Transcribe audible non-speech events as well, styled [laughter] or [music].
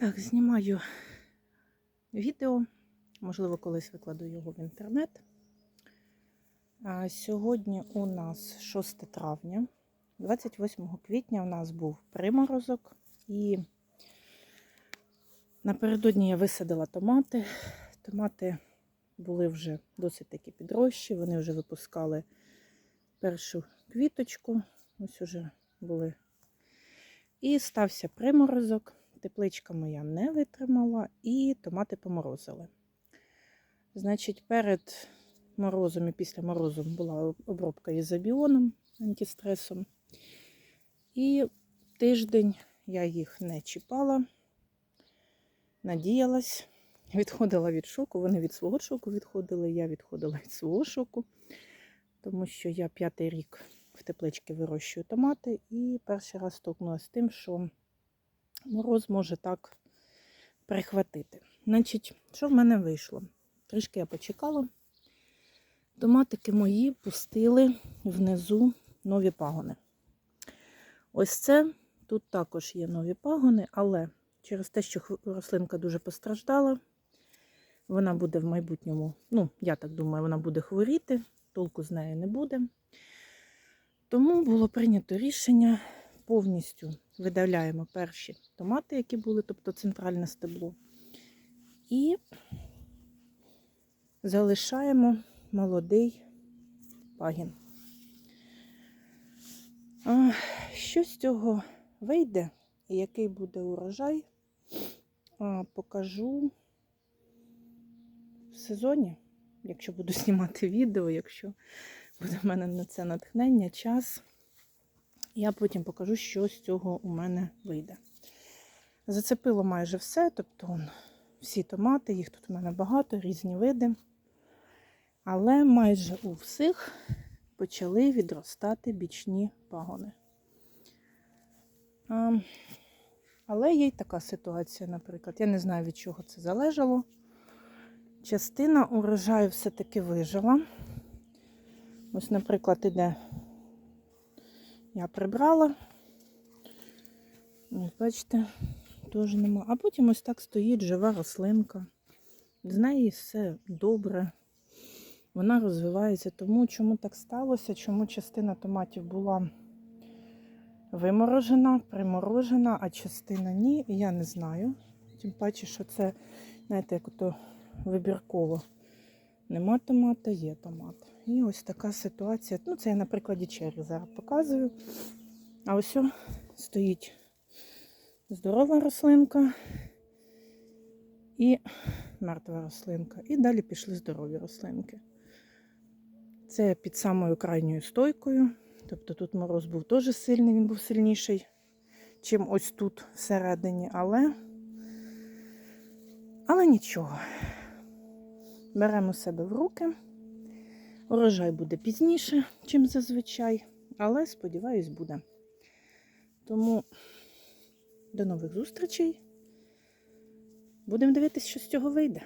Так, знімаю відео, можливо, колись викладу його в інтернет. А сьогодні у нас 6 травня, 28 квітня у нас був приморозок, і напередодні я висадила томати. Томати були вже досить таки підрощі, вони вже випускали першу квіточку, ось уже були. І стався приморозок. Тепличка моя не витримала, і томати поморозили. Значить, перед морозом і після морозу була обробка ізобіоном, антистресом. І тиждень я їх не чіпала, надіялась, відходила від шоку. Вони від свого шоку відходили, я відходила від свого шоку, тому що я п'ятий рік в тепличці вирощую томати, і перший раз столкнулася з тим, що мороз може так прихватити. Значить, що в мене вийшло? Трішки я почекала. Томатики мої пустили внизу нові пагони. Ось це, тут також є нові пагони, але через те, що рослинка дуже постраждала, вона буде в майбутньому, ну, я так думаю, вона буде хворіти, толку з нею не буде. Тому було прийнято рішення повністю видаляємо перші томати, які були, тобто центральне стебло, і залишаємо молодий пагін. Що з цього вийде і який буде урожай, покажу в сезоні, якщо буду [laughs] знімати відео, якщо буде в мене на це натхнення, час. Я потім покажу, що з цього у мене вийде. Зацепило майже все, тобто всі томати, їх тут у мене багато, різні види. Але майже у всіх почали відростати бічні пагони. Але є й така ситуація, наприклад. Я не знаю, від чого це залежало. Частина урожаю все-таки вижила. Ось, наприклад, іде я прибрала. Ось, бачите, теж нема. А потім ось так стоїть жива рослинка. З неї все добре. Вона розвивається. Тому чому так сталося? Чому частина томатів була виморожена, приморожена, а частина ні, я не знаю. Тим паче, що це, знаєте, як ото вибірково. Нема томата, є томат. І ось така ситуація. Ну, це я на прикладі черги зараз показую. А ось стоїть здорова рослинка і мертва рослинка. І далі пішли здорові рослинки. Це під самою крайньою стойкою. Тобто тут мороз був теж сильний, він був сильніший, чим ось тут всередині, але, але нічого. Беремо себе в руки. Урожай буде пізніше, чим зазвичай, але, сподіваюсь, буде. Тому до нових зустрічей. Будемо дивитися, що з цього вийде.